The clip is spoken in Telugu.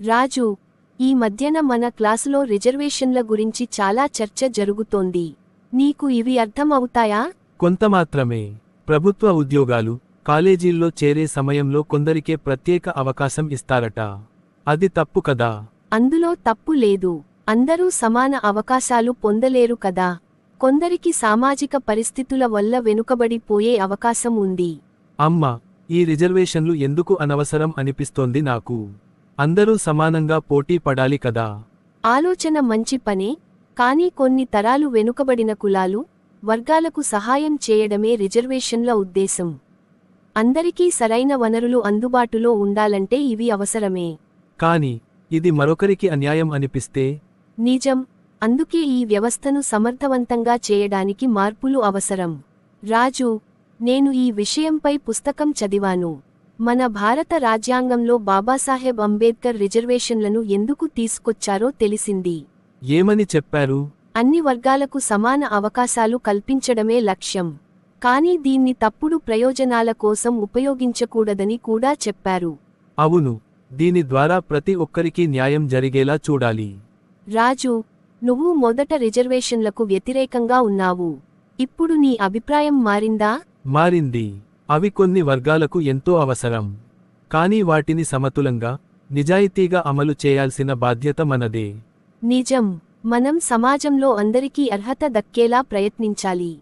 రాజు ఈ మధ్యన మన క్లాసులో రిజర్వేషన్ల గురించి చాలా చర్చ జరుగుతోంది. నీకు ఇవి అర్థం అవుతాయా కొంత మాత్రమే ప్రభుత్వ ఉద్యోగాలు కాలేజీల్లో చేరే సమయంలో కొందరికే ప్రత్యేక అవకాశం ఇస్తారట. అది తప్పు కదా? అందులో తప్పు లేదు. అందరూ సమాన అవకాశాలు పొందలేరు కదా. కొందరికి సామాజిక పరిస్థితుల వల్ల వెనుకబడిపోయే అవకాశం ఉంది. అమ్మ ఈ రిజర్వేషన్లు ఎందుకు అనవసరం అనిపిస్తోంది నాకు? అందరూ సమానంగా పోటీ పడాలి కదా? ఆలోచన మంచి పనే కానీ కొన్ని తరాలు వెనుకబడిన కులాలు వర్గాలకు సహాయం చేయడమే రిజర్వేషన్ల ఉద్దేశం. అందరికీ సరైన వనరులు అందుబాటులో ఉండాలంటే ఇవి అవసరమే. కాని ఇది మరొకరికి అన్యాయం అనిపిస్తే? నిజం అందుకే ఈ వ్యవస్థను సమర్థవంతంగా చేయడానికి మార్పులు అవసరం. రాజు నేను ఈ విషయంపై పుస్తకం చదివాను. మన భారత రాజ్యాంగంలో బాబాసాహెబ్ అంబేద్కర్ రిజర్వేషన్లను ఎందుకు తీసుకొచ్చారో తెలిసింది. ఏమని చెప్పారు? అన్ని వర్గాలకు సమాన అవకాశాలు కల్పించడమే లక్ష్యం. కానీ దీన్ని తప్పుడు ప్రయోజనాల కోసం ఉపయోగించకూడదని కూడా చెప్పారు. అవును దీని ద్వారా ప్రతి ఒక్కరికి న్యాయం జరిగేలా చూడాలి. రాజు నువ్వు మొదట రిజర్వేషన్లకు వ్యతిరేకంగా ఉన్నావు. ఇప్పుడు నీ అభిప్రాయం మారిందా? మారింది. అవి కొన్ని వర్గాలకు ఎంతో అవసరం. కానీ వాటిని సమతులంగా నిజాయితీగా అమలు చేయాల్సిన బాధ్యత మనదే. నిజం. మనం సమాజంలో అందరికీ అర్హత దక్కేలా ప్రయత్నించాలి.